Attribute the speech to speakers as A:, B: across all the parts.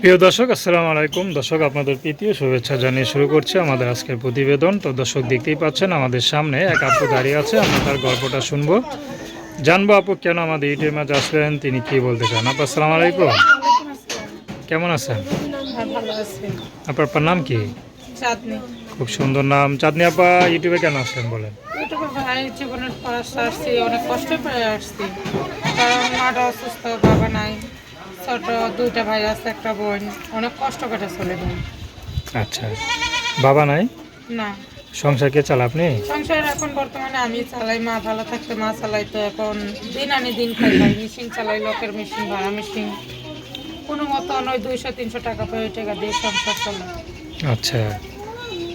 A: প্রিয় দর্শক আসসালামু আলাইকুম। দর্শক আপনাদের প্রীতীয় শুভেচ্ছা জানিয়ে শুরু করছি আমাদের আজকের প্রতিবেদন। তো দর্শক দেখতেই পাচ্ছেন আমাদের সামনে এক আপু দাঁড়িয়ে আছে আমরা তার গল্পটা শুনব। জানব আপু কেন আমাদের ইউটিউব মাঝে আসলেন তিনি কি বলতে চান? আপু আসসালামু আলাইকুম। কেমন আছেন? আপনার আপনার নাম কি?
B: চাঁদনি।
A: খুব সুন্দর নাম। চাঁদনি আপা ইউটিউবে কেন আসলেন বলেন?
B: অনেক কষ্ট করে আসছি। কারণ মাটা অসুস্থ বাবা নাই। ছোট দুইটা ভাই আছে একটা বোন। অনেক কষ্ট করে চলে বোন
A: আচ্ছা। বাবা নাই?
B: না।
A: সংসার কে চালা আপনি
B: সংসার এখন বর্তমানে আমি চালাই মা ভালো থাকতে মা চালাই তো এখন দিন আনি দিন খাই ভাই মেশিন চালাই লোকের মেশিন ভাড়া মেশিন কোনো মতো নয় দুইশো তিনশো টাকা পেয়ে টাকা দিয়ে সংসার চলে।
A: আচ্ছা।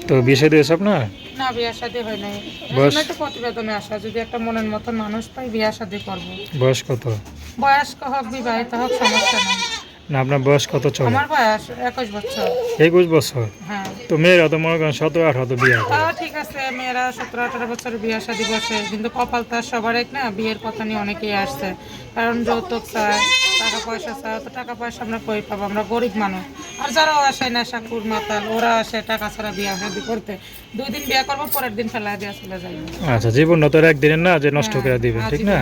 A: তো বিয়ে দিয়েছে আপনার?
B: না বিয়া শাদি হয় নাই।
A: বয়স?
B: এখন প্রতিবেদনে আসা যদি একটা মনের মতো মানুষ পাই বিয়া শাদি করব।
A: বয়স কত?
B: বয়স্ক হোক বিবাহিত হোক সমস্যা নেই।
A: না আপনার বয়স কত চলে?
B: আমার বয়স একুশ বছর।
A: একুশ বছর?
B: হ্যাঁ।
A: তো মেয়েরা তো মনে করেন সতেরো আঠারো তো বিয়ে করে
B: তাও ঠিক আছে মেয়েরা সতেরো আঠারো বছর বিয়ে শাদি বসে কিন্তু কপাল তার সবার এক না বিয়ের কথা নিয়ে অনেকেই আসছে। কারণ যৌতুক চায় টাকা পয়সা চায় তো টাকা পয়সা আমরা কই পাবো? আমরা গরিব মানুষ। আর যারাও আসে না সাকুর মাতাল ওরা আসে টাকা ছাড়া বিয়ে শাদি করতে। দুই দিন বিয়ে করব পরের দিন ফেলা দিয়ে চলে যাই
A: আচ্ছা জীবন তো একদিনের না যে নষ্ট করে দিবেন ঠিক না?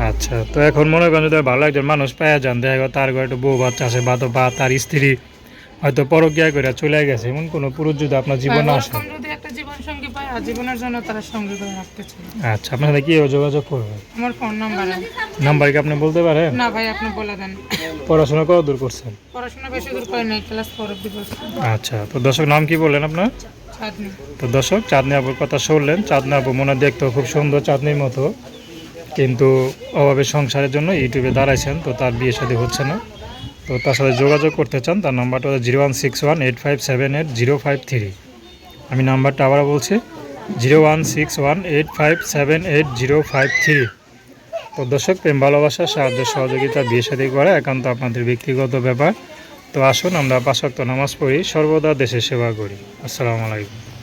A: আচ্ছা তো এখন মনে করেন যদি ভালো একজন মানুষ পাওয়া যান দেখা গেলো তার ঘরে একটা বউ বাচ্চা আছে বা তো বা তার স্ত্রী হয়তো পরকিয়া করে চলে গেছে এমন কোনো পুরুষ যদি আপনার জীবনে আসে?
B: যদি একটা জীবন সঙ্গী আর জীবনের জন্য তারা সঙ্গী করে রাখতে চাই
A: আচ্ছা আপনার সাথে কি যোগাযোগ করবেন
B: আমার ফোন নাম্বার
A: নাম্বার কি আপনি বলতে পারেন?
B: না ভাই আপনি বলে দেন।
A: পড়াশোনা কত দূর করছেন?
B: পড়াশোনা বেশি দূর নাই ক্লাস ফোর অব্দি করছি।
A: আচ্ছা তো দর্শক নাম কি বললেন আপনার?
B: চাঁদনি।
A: তো দর্শক চাঁদনি আপুর কথা শুনলেন চাঁদনি আপু মনে দেখতেও খুব সুন্দর চাঁদনির মতো। কিন্তু অভাবে সংসারের জন্য ইউটিউবে দাঁড়াইছেন, তো তার বিয়ে শাদী হচ্ছে না। তো তার সাথে যোগাযোগ করতে চান, তার নাম্বারটা হচ্ছে zero one six one eight five seven eight zero five three. আমি নাম্বারটা আবার বলছি, zero one six one eight five seven eight zero five three. তো দর্শক, প্রেম, ভালোবাসা, সাহায্য, সহযোগিতা, বিয়ে শাদী করা একান্ত আপনাদের ব্যক্তিগত ব্যাপার। তো আসুন, আমরা পাশাক্ত নামাজ পড়ি, সর্বদা দেশের সেবা করি। আসসালামু আলাইকুম।